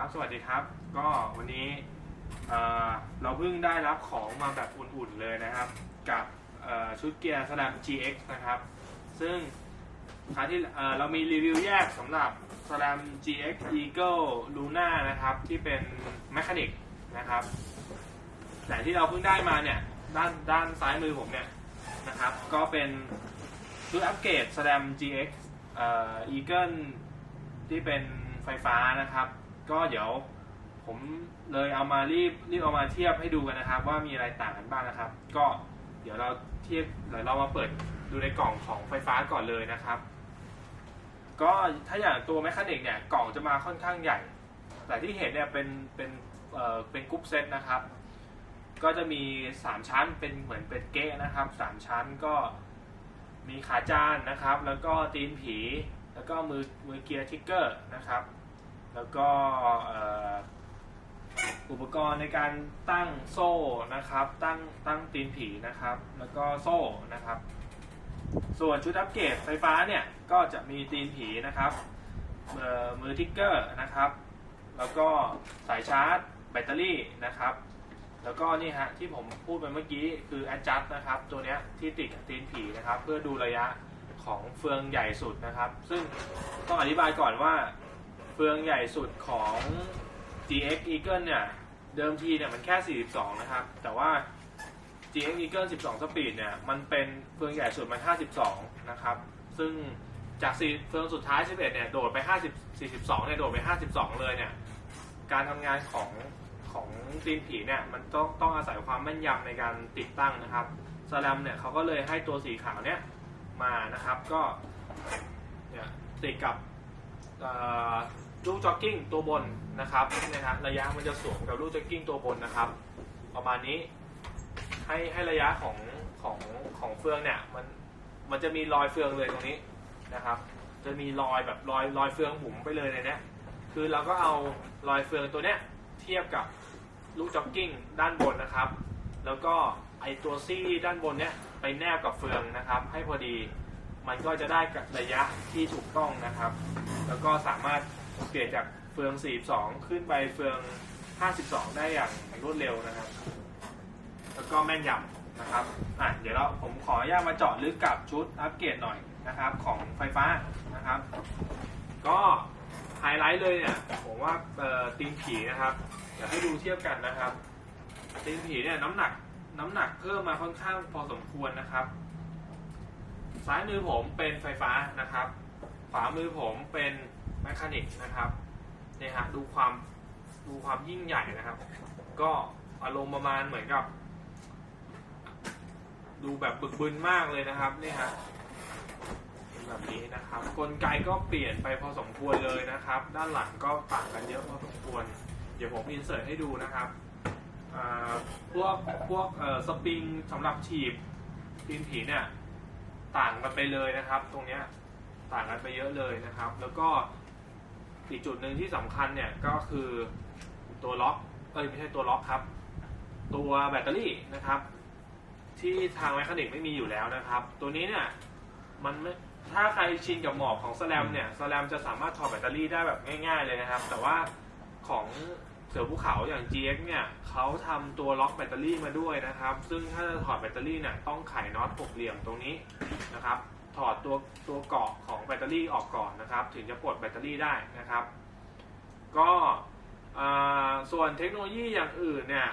ับสวัสดีครับ ก็วันนี้เราเพิ่งได้รับของมาแบบอุ่นๆเลยนะครับ กับชุดเกียร์สแลม GX นะครับ ซึ่งครั้งที่เรามีรีวิวแยกสำหรับสแลม GX Eagle Luna นะครับ ที่เป็นแมคานิกนะครับ แต่ที่เราเพิ่งได้มาเนี่ยด้านด้านซ้ายมือผมเนี่ยนะครับ ก็เป็นชุดอัปเกรด SLAM GX เอ่อ Eagle ที่เป็นไฟฟ้านะครับ ก็เดี๋ยวผมเลยเอามารีบรีบเอามาเทียบให้ดูกันนะครับ ว่ามีอะไรต่างกันบ้างนะครับ ก็เดี๋ยวเราเทียบเดี๋ยวเรามาเปิดดูในกล่องของไฟฟ้าก่อนเลยนะครับ ก็ถ้าอย่างตัวแมคคานิกเนี่ยกล่องจะมาค่อนข้างใหญ่ แต่ที่เห็นเนี่ยเป็นเป็นเอ่อเป็นกรุ๊ปเซตนะครับ ก็จะมี 3 ชั้นเป็นเหมือนเป็นเก๊นะครับ 3 ชั้นก็มีขาจานนะครับ แล้วก็ตีนผี แล้วก็มือมือเกียร์ทิกเกอร์นะครับ แล้วก็อ,อุปกรณ์ในการตั้งโซ่นะครับ ตั้งตั้งตีนผีนะครับ แล้วก็โซ่นะครับ ส่วนชุดอัปเกรดไฟฟ้าเนี่ยก็จะมีตีนผีนะครับมือทิกเกอร์นะครับ แล้วก็สายชาร์จแบตเตอรี่นะครับ แล้วก็นี่ฮะที่ผมพูดไปเมื่อกี้คือ adjust นะครับ ตัวเนี้ยที่ติดตีนผีนะครับ เพื่อดูระยะของเฟืองใหญ่สุดนะครับ ซึ่งต้องอธิบายก่อนว่า ฟืองใหญ่สุดของ GX Eagle เนี่ย เดิมทีเนี่ยมันแค่ 42 นะครับ แต่ว่า GX Eagle 12 Speed เนี่ย มันเป็นเฟืองใหญ่สุดมัน 52 นะครับ ซึ่งจาก4เฟืองสุดท้าย 11 เนี่ย โดดไป 50 42 เนี่ย โดดไป 52 เลยเนี่ย การทำงานของของตีนผีเนี่ย มันต้องต้องอาศัยความแม่นยำในการติดตั้งนะครับสแลมเนี่ยเขาก็เลยให้ตัวสีขาวเนี่ยมานะครับ ก็เนี่ยติดกับ ลูกจ็อกกิ้งตัวบนนะครับนะฮะระยะมันจะสวมกับลูกจ็อกกิ้งตัวบนนะครับ ประมาณนี้ให้ให้ระยะของของของเฟืองเนี่ยมันมันจะมีรอยเฟืองเลยตรงนี้นะครับ จะมีรอยแบบรอยรอยเฟืองบุ๋มไปเลยในเนี้ยคือเราก็เอารอยเฟืองตัวเนี้ยเทียบกับลูกจ็อกกิ้งด้านบนนะครับ แล้วก็ไอตัวซี่ด้านบนเนี้ยไปแนบกับเฟืองนะครับ ให้พอดีมันก็จะได้ระยะที่ถูกต้องนะครับ แล้วก็สามารถ เปลี่ยนจากเฟือง 42 ขึ้นไปเฟือง 52 ได้อย่างรวดเร็วนะครับ แล้วก็แม่นยำนะครับอะเดี๋ยวเราผมขออนุญาตมาเจาะลึกกับชุดอัปเกรดหน่อยนะครับของไฟฟ้านะครับ ก็ไฮไลท์เลยเนี่ยผมว่าตีนผีนะครับเดี๋ยวให้ดูเทียบกันนะครับตีนผีเนี่ยน้ำหนักน้ำหนักเพิ่มมาค่อนข้างพอสมควรนะครับ ซ้ายมือผมเป็นไฟฟ้านะครับ ขวามือผมเป็น มคานิกนะครับเนี่ยฮะดูความดูความยิ่งใหญ่นะครับ ก็อารมณ์ประมาณเหมือนกับ ดูแบบบึกบึนมากเลยนะครับนี่ฮะแบบนี้นะครับ กลไกก็เปลี่ยนไปพอสมควรเลยนะครับ ด้านหลังก็ต่างกันเยอะพอสมควร เดี๋ยวผมอินเสิร์ตให้ดูนะครับพวกพวกเอ่อสปริงสำหรับฉีบตีนผีเนี่ยต่างกันไปเลยนะครับ ตรงเนี้ยต่างกันไปเยอะเลยนะครับ แล้วก็ อีกจุดหนึ่งที่สำคัญเนี่ยก็คือตัวล็อกเอ้ยไม่ใช่ตัวล็อกครับ ตัวแบตเตอรี่นะครับ ที่ทางแมคานิกไม่มีอยู่แล้วนะครับ ตัวนี้เนี่ยมันไม่ถ้าใครชินกับหมอบของสแลมเนี่ยสแลมจะสามารถถอดแบตเตอรี่ได้แบบง่าย ๆ เลยนะครับ แต่ว่าของเสือภูเขาอย่าง GX เนี่ยเขาทำตัวล็อกแบตเตอรี่มาด้วยนะครับ ซึ่งถ้าจะถอดแบตเตอรี่เนี่ยต้องไขน็อตหกเหลี่ยมตรงนี้นะครับ ถอดตัวตัวเกาะของแบตเตอรี่ออกก่อนนะครับ ถึงจะปลดแบตเตอรี่ได้นะครับ ก็ส่วนเทคโนโลยีอย่างอื่นเนี่ย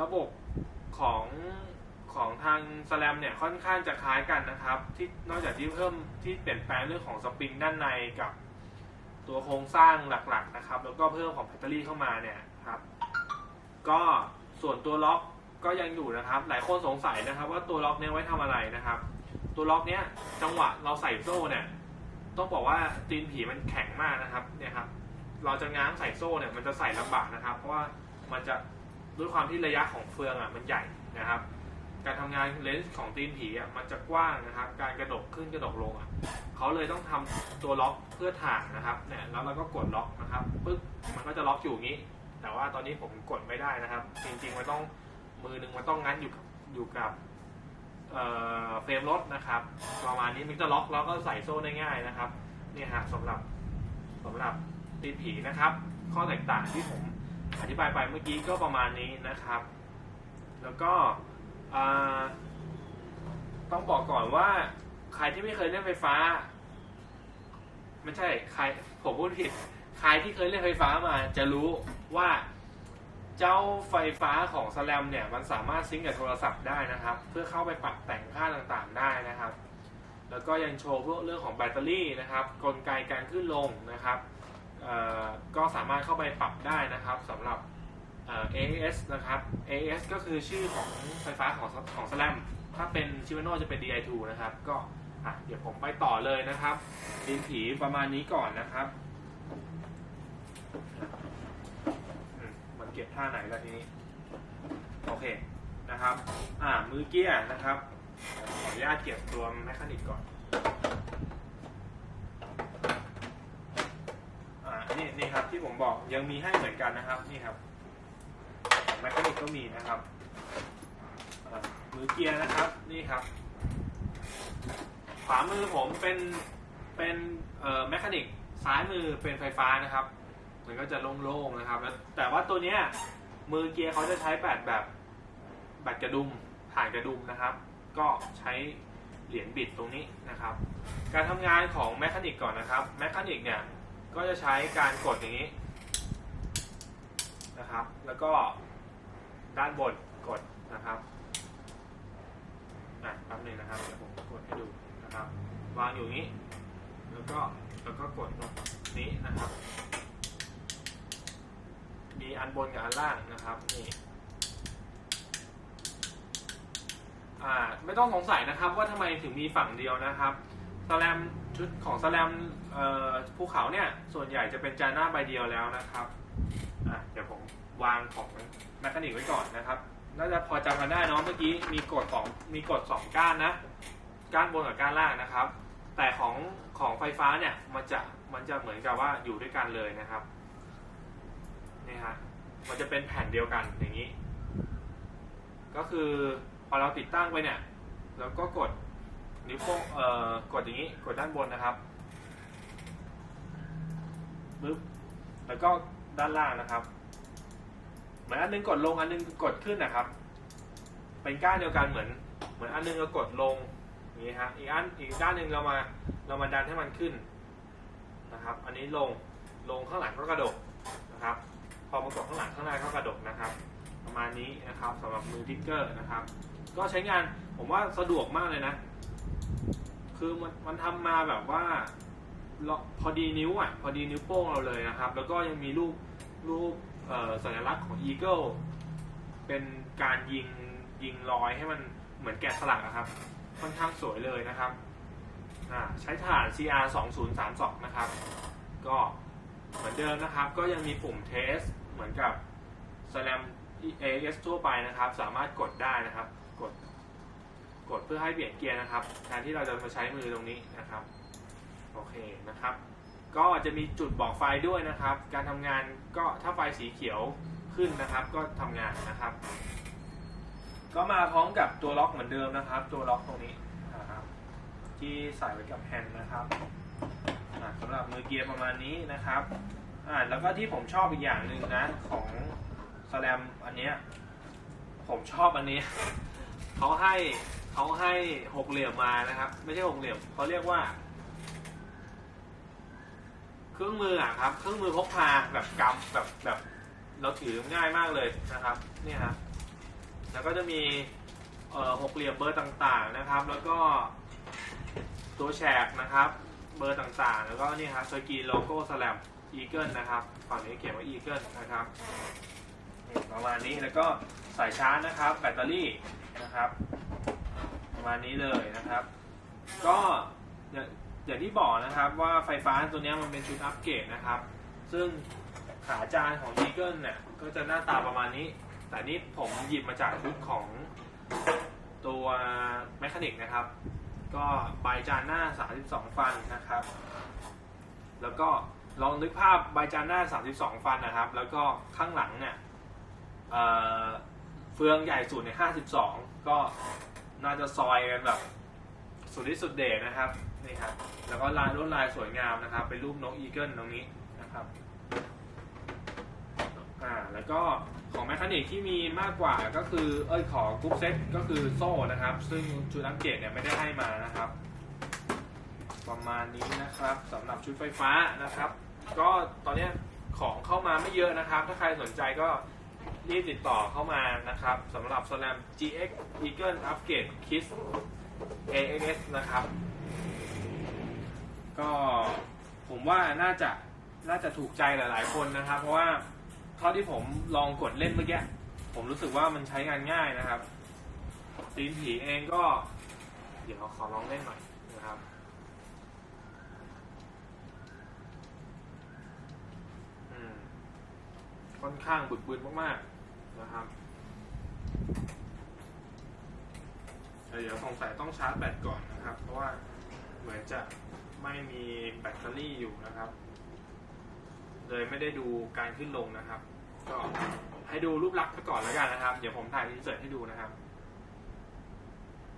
ระบบของของทางสแลมเนี่ยค่อนข้างจะคล้ายกันนะครับ ที่นอกจากที่เพิ่มที่เปลี่ยนแปลงเรื่องของสปริงด้านในกับตัวโครงสร้างหลักๆนะครับ แล้วก็เพิ่มของแบตเตอรี่เข้ามาเนี่ยครับก็ส่วนตัวล็อกก็ยังอยู่นะครับ หลายคนสงสัยนะครับ ว่าตัวล็อกเนี้ยไว้ทำอะไรนะครับ ตัวล็อกเนี้ยจังหวะเราใส่โซ่เนี่ยต้องบอกว่าตีนผีมันแข็งมากนะครับเนี่ยครับเราจะง้างใส่โซ่เนี่ยมันจะใส่ลำบากนะครับ เพราะว่ามันจะด้วยความที่ระยะของเฟืองอะมันใหญ่นะครับ การทำงานเลนส์ของตีนผีอะมันจะกว้างนะครับ การกระดกขึ้นกระดกลงอะเขาเลยต้องทำตัวล็อกเพื่อถ่างนะครับเนี่ยแล้วเราก็กดล็อกนะครับปึ๊บมันก็จะล็อกอยู่งี้ แต่ว่าตอนนี้ผมกดไม่ได้นะครับ จริงๆมันต้องมือหนึ่งมันต้องงัดอยู่กับอยู่กับ เฟรมรถนะครับประมาณนี้มันจะล็อกแล้วก็ใส่โซ่ได้ง่ายนะครับนี่ฮะสำหรับสำหรับตีผีนะครับ ข้อแตกต่างที่ผมอธิบายไปเมื่อกี้ก็ประมาณนี้นะครับ แล้วก็ต้องบอกก่อนว่าใครที่ไม่เคยเล่นไฟฟ้า ไม่ใช่ใครผมพูดผิดใครที่เคยเล่นไฟฟ้ามาจะรู้ว่า เจ้าไฟฟ้าของสแลมเนี่ยมันสามารถซิงก์กับโทรศัพท์ได้นะครับ เพื่อเข้าไปปรับแต่งค่าต่างๆได้นะครับ แล้วก็ยังโชว์พวกเรื่องของแบตเตอรี่นะครับ กลไกการขึ้นลงนะครับก็สามารถเข้าไปปรับได้นะครับสำหรับ AS นะครับ AS ก็คือชื่อของไฟฟ้าของของ SLAM ถ้าเป็นชิวโนจะเป็น DI2 นะครับ ก็เดี๋ยวผมไปต่อเลยนะครับดินผีประมาณนี้ก่อนนะครับ ก็บท่าไหนแล้วทีนี้ โอเคนะครับ อ่ามือเกียร์นะครับ ขออนุญาตเก็บตัวแมคานิกก่อนอ่านี่นี่ครับที่ผมบอกยังมีให้เหมือนกันนะครับนี่ครับแมคานิกก็มีนะครับมือเกียร์นะครับนี่ครับ ขวามือผมเป็นเป็นเอ่อแมคานิกซ้ายมือเป็นไฟฟ้านะครับ มันก็จะโล่งๆนะครับแล้วแต่ว่าตัวเนี้ยมือเกียร์เขาจะใช้แบตแบบแบตกระดุมผ่านกระดุมนะครับ ก็ใช้เหรียญบิดตรงนี้นะครับ การทำงานของแมคานิกก่อนนะครับแมคานิกเนี่ยก็จะใช้การกดอย่างนี้นะครับ แล้วก็ด้านบนกดนะครับอะแป๊บหนึงนะครับเดี๋ยวผมกดให้ดูนะครับ วางอยู่นี้ แล้วก็แล้วก็กดตรงนี้นะครับ มีอันบนกับอันล่างนะครับนี่อ่าไม่ต้องสงสัยนะครับว่าทำไมถึงมีฝั่งเดียวนะครับสแลมชุดของสแลมเอ่อภูเขาเนี่ยส่วนใหญ่จะเป็นจานหน้าใบเดียวแล้วนะครับอะเดี๋ยวผมวางของแมคานิกไว้ก่อนนะครับน่าจะพอจำกันได้เนาะเมื่อกี้มีกดสองมีกดสองก้านนะก้านบนกับก้านล่างนะครับ แต่ของของไฟฟ้าเนี่ยมันจะมันจะเหมือนกับว่าอยู่ด้วยกันเลยนะครับ มันจะเป็นแผ่นเดียวกันอย่างนี้ ก็คือพอเราติดตั้งไปเนี่ยแล้วก็กดนิ้วโป้งเอ่อกดอย่างนี้กดด้านบนนะครับปึ๊บแล้วก็ด้านล่างนะครับเหมือนอันนึงกดลงอันนึงกดขึ้นนะครับ เป็นก้านเดียวกันเหมือน เหมือนอันนึงเรากดลงนี้ฮะอีกอันอีกด้านหนึ่งเรามาเรามาดันให้มันขึ้นนะครับ อันนี้ลงลงข้างหลังก็กระดกนะครับ พอมากดข้างหลังข้างหน้าก็กระดกนะครับ ประมาณนี้นะครับสำหรับมือทิกเกอร์นะครับ ก็ใช้งานผมว่าสะดวกมากเลยนะ คือมันมันทำมาแบบว่าพอดีนิ้วอะพอดีนิ้วโป้งเราเลยนะครับ แล้วก็ยังมีรูปรูปสัญลักษณ์ของ Eagle เป็นการยิงยิงรอยให้มันเหมือนแกะสลักอะครับ ค่อนข้างสวยเลยนะครับใช้ฐาน CR 2032นะครับ ก็ เหมือนเดิมนะครับก็ยังมีปุ่มเทสเหมือนกับ Slam AS ทั่วไปนะครับ สามารถกดได้นะครับ กด กดเพื่อให้เปลี่ยนเกียร์นะครับแทนที่เราจะมาใช้มือตรงนี้นะครับ โอเคนะครับ ก็จะมีจุดบอกไฟด้วยนะครับ การทำงานก็ถ้าไฟสีเขียวขึ้นนะครับ ก็ทำงานนะครับ ก็มาพร้อมกับตัวล็อกเหมือนเดิมนะครับ ตัวล็อกตรงนี้นะครับที่ใส่ไว้กับแฮนด์นะครับ สำหรับมือเกียร์ประมาณนี้นะครับอ่าแล้วก็ที่ผมชอบอีกอย่างหนึ่งนะของสแลมอันเนี้ยผมชอบอันนี้ เขาให้เขาให้หกเหลี่ยมมานะครับ ไม่ใช่หกเหลี่ยมเขาเรียกว่า เครื่องมืออะครับ เครื่องมือพกพาแบบกำแบบแบบเราถือง่ายมากเลยนะครับเนี่ยครับแล้วก็จะมีหกเหลี่ยมเบอร์ต่างๆนะครับ แล้วก็ตัวแฉกนะครับ เบอร์ต่างๆ แล้วก็นี่ครับสกีโลโก้สแลมอีเกิลนะครับฝั่งนี้เขียนว่าอีเกิลนะครับประมาณนี้แล้วก็สายชาร์จนะครับ แบตเตอรี่นะครับ ประมาณนี้เลยนะครับ ก็อย่างอย่าที่บอกนะครับว่าไฟฟ้าตัวนี้มันเป็นชุดอัปเกรดนะครับ ซึ่งขาจานของ Eagle เนี่ยก็จะหน้าตาประมาณนี้ แต่นี่ผมหยิบมาจากชุดของตัวแมคานิกนะครับ ก็ใบจานหน้า 32 ฟันนะครับ แล้วก็ลองนึกภาพใบจานหน้า 32 ฟันนะครับ แล้วก็ข้างหลังเนี่ยเเฟืองใหญ่สุดใน 52 ก็น่าจะซอยกันแบบสุดที่สุดเดชนะครับนี่ครับ แล้วก็ลายลวดลายสวยงามนะครับ เป็นรูปนกอีเกิลตรงนี้นะครับ อ่าแล้วก็ของแมคานิกที่มีมากกว่าก็คือเอ้ยของกรุ๊ปเซ็ตก็คือโซ่นะครับ ซึ่งชุดอัปเกรดเนี่ยไม่ได้ให้มานะครับ ประมาณนี้นะครับสำหรับชุดไฟฟ้านะครับ ก็ตอนนี้ของเข้ามาไม่เยอะนะครับ ถ้าใครสนใจก็รีบติดต่อเข้ามานะครับสำหรับ Slam GX Eagle Upgrade Kiss AX นะครับ ก็ผมว่าน่าจะน่าจะถูกใจหลาย ๆ คนนะครับ เพราะว่า เท่าที่ผมลองกดเล่นเมื่อกี้ผมรู้สึกว่ามันใช้งานง่ายนะครับตีนผีเองก็ เดี๋ยวขอลองเล่นหน่อยนะครับค่อนข้างบึกบึนมากๆนะครับเดี๋ยวสงสัยต้องชาร์จแบตก่อนนะครับ เพราะว่าเหมือนจะไม่มีแบตเตอรี่อยู่นะครับ เลยไม่ได้ดูการขึ้นลงนะครับ ก็ให้ดูรูปลักษณ์ไปก่อนแล้วกันนะครับ เดี๋ยวผมถ่ายอินเสิร์ตให้ดูนะครับ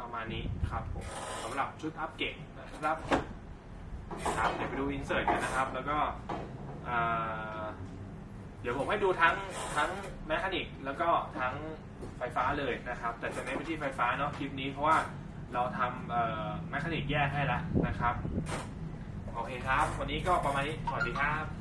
ประมาณนี้ครับผมสำหรับชุดอัปเกรดนะครับครับเดี๋ยวไปดูอินเสิร์ตกันนะครับ แล้วก็เดี๋ยวผมให้ดูทั้งทั้งแมคานิกแล้วก็ทั้งไฟฟ้าเลยนะครับ แต่จะเน้นไปที่ไฟฟ้าเนาะคลิปนี้เพราะว่าเราทำแมคานิกแยกให้แล้วนะครับ โอเคครับ วันนี้ก็ประมาณนี้ สวัสดีครับ